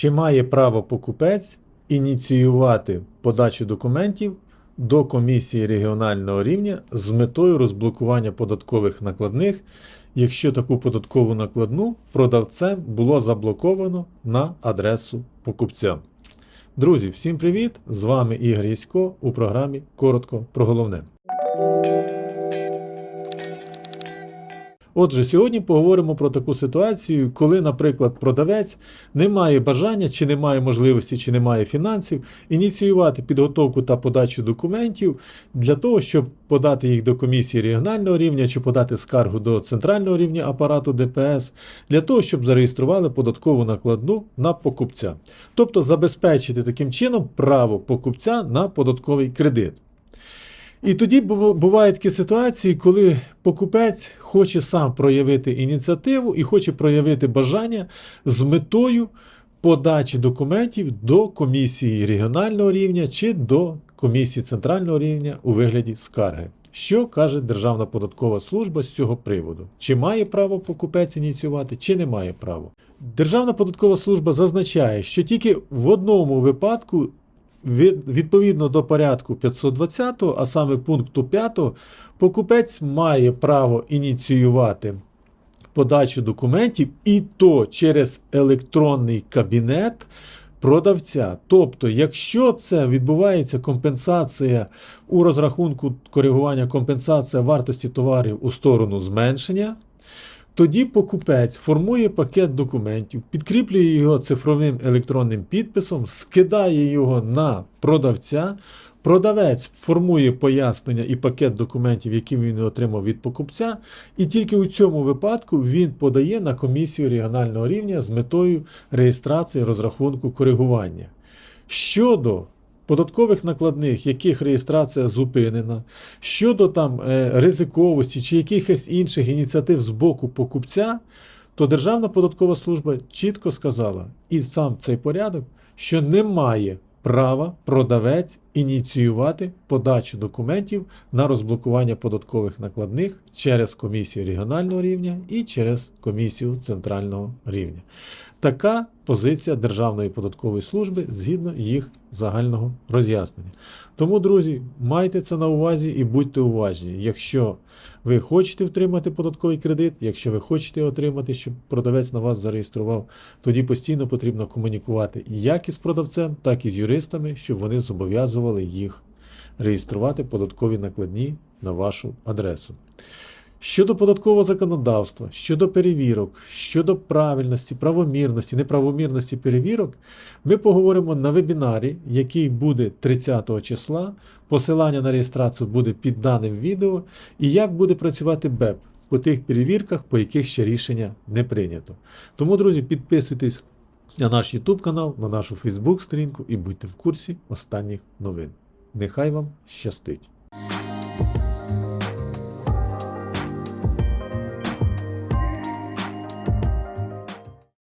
Чи має право покупець ініціювати подачу документів до комісії регіонального рівня з метою розблокування податкових накладних, якщо таку податкову накладну продавцем було заблоковано на адресу покупця? Друзі, всім привіт! З вами Ігор Ясько у програмі Коротко про головне. Отже, сьогодні поговоримо про таку ситуацію, коли, наприклад, продавець не має бажання, чи не має можливості, чи не має фінансів ініціювати підготовку та подачу документів для того, щоб подати їх до комісії регіонального рівня чи подати скаргу до центрального рівня апарату ДПС, для того, щоб зареєстрували податкову накладну на покупця, тобто забезпечити таким чином право покупця на податковий кредит. І тоді бувають такі ситуації, коли покупець хоче сам проявити ініціативу і хоче проявити бажання з метою подачі документів до комісії регіонального рівня чи до комісії центрального рівня у вигляді скарги. Що каже Державна податкова служба з цього приводу? Чи має право покупець ініціювати, чи не має права? Державна податкова служба зазначає, що тільки в одному випадку від- відповідно до порядку 520, а саме пункту 5, покупець має право ініціювати подачу документів і то через електронний кабінет продавця. Тобто, якщо це відбувається компенсація у розрахунку коригування компенсація вартості товарів у сторону зменшення, тоді покупець формує пакет документів, підкріплює його цифровим електронним підписом, скидає його на продавця. Продавець формує пояснення і пакет документів, які він отримав від покупця, і тільки у цьому випадку він подає на комісію регіонального рівня з метою реєстрації розрахунку коригування. Щодо податкових накладних, яких реєстрація зупинена, щодо там е, ризиковості чи якихось інших ініціатив з боку покупця, то Державна податкова служба чітко сказала, і сам цей порядок, що немає права продавець ініціювати подачу документів на розблокування податкових накладних через комісію регіонального рівня і через комісію центрального рівня. Така позиція Державної податкової служби згідно їх загального роз'яснення. Тому, друзі, майте це на увазі і будьте уважні. Якщо ви хочете отримати податковий кредит, якщо ви хочете отримати, щоб продавець на вас зареєстрував, тоді постійно потрібно комунікувати як із продавцем, так і з юристами, щоб вони зобов'язували їх реєструвати податкові накладні на вашу адресу. Щодо податкового законодавства, щодо перевірок, щодо правильності, правомірності, неправомірності перевірок, ми поговоримо на вебінарі, який буде 30 числа. Посилання на реєстрацію буде під даним відео, і як буде працювати БЕП по тих перевірках, по яких ще рішення не прийнято. Тому, друзі, підписуйтесь на наш YouTube канал, на нашу Facebook сторінку і будьте в курсі останніх новин. Нехай вам щастить!